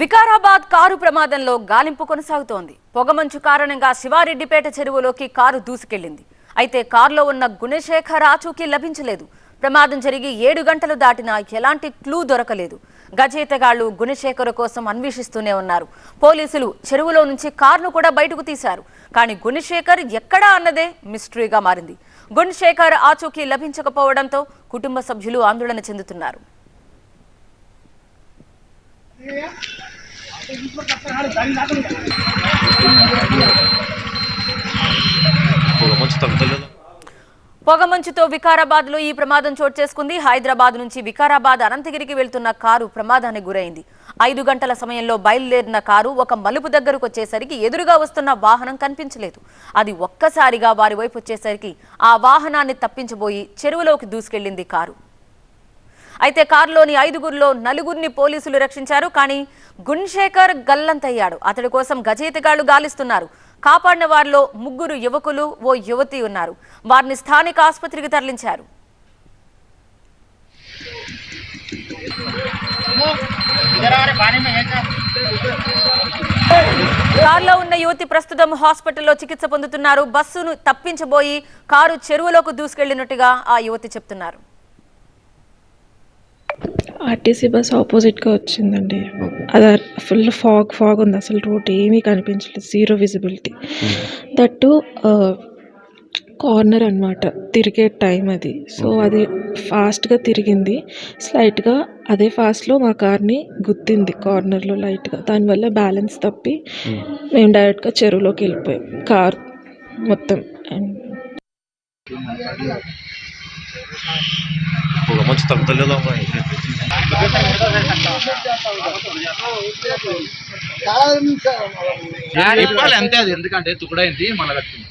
Vikarabad car ప్రమాదంలో గాలింపు కొనసాగుతోంది. పొగమంచు కారణంగా శివారెడ్డిపేట చెరువులోకి కారు దూసుకెళ్ళింది అయితే కారులో ఉన్న గుణశేఖర్ ఆచూకీ లభించలేదు. ప్రమాదం జరిగి ఏడు గంటలు దాటినా ఎలాంటి క్లూ దొరకలేదు. గజేతగాళ్ళు గుణశేఖర్ కోసం అన్వేషిస్తూనే ఉన్నారు. పోలీసులు చెరువులో నుంచి కారును కూడా బయటకు తీశారు. కానీ గుణశేఖర్ ఎక్కడా అన్నదే మిస్టరీగా మారింది. గుణశేఖర్ ఆచూకీ లభించకపోవడంతో కుటుంబ సభ్యులు ఆందోళన చెందుతున్నారు. Yeah. పొగమంచుతో వికారాబాద్లో ఈ ప్రమాదం చోటు చేసుకుంది. హైదరాబాద్ నుంచి వికారాబాద్ అనంతగిరికి వెళ్తున్న కారు ప్రమాదానికి గురైంది. ఐదు గంటల సమయంలో బయలుదేరిన కారు ఒక మలుపు దగ్గరకు వచ్చేసరికి ఎదురుగా వస్తున్న వాహనం కనిపించలేదు. అది ఒక్కసారిగా వారి వైపు వచ్చేసరికి ఆ వాహనాన్ని తప్పించబోయి చెరువులోకి దూసుకెళ్ళింది కారు. అయితే కారులోని ఐదుగురిలో నలుగురిని పోలీసులు రక్షించారు కానీ గుణశేఖర్ గల్లంతయ్యాడు. అతడి కోసం గజేతగాళ్ళు గాలిస్తున్నారు. కాపాడిన వారిలో ముగ్గురు యువకులు ఓ యువతి ఉన్నారు. వారిని స్థానిక ఆసుపత్రికి తరలించారు. కారులో ఉన్న యువతి ప్రస్తుతం హాస్పిటల్లో చికిత్స పొందుతున్నారు. బస్సును తప్పించబోయి కారు చెరువులోకి దూసుకెళ్ళినట్టుగా ఆ యువతి చెప్తున్నారు. ఆర్టీసీ బస్ ఆపోజిట్గా వచ్చిందండి. అది ఫుల్ ఫాగ్ ఫాగ్ ఉంది. అసలు రోడ్ ఏమీ కనిపించలేదు. Zero visibility. దట్టు కార్నర్ అన్నమాట. తిరిగే టైం అది. సో అది ఫాస్ట్గా తిరిగింది. స్లైట్గా అదే ఫాస్ట్లో మా కార్ని గుద్దింది కార్నర్లో లైట్గా. దానివల్ల బ్యాలెన్స్ తప్పి మేము డైరెక్ట్గా చెరువులోకి వెళ్ళిపోయాం. కార్ మొత్తం తగ్గుతలేదు అమ్మా ఇప్పాలి అంతే అది ఎందుకంటే తుకుడైంది మళ్ళీ కట్టింది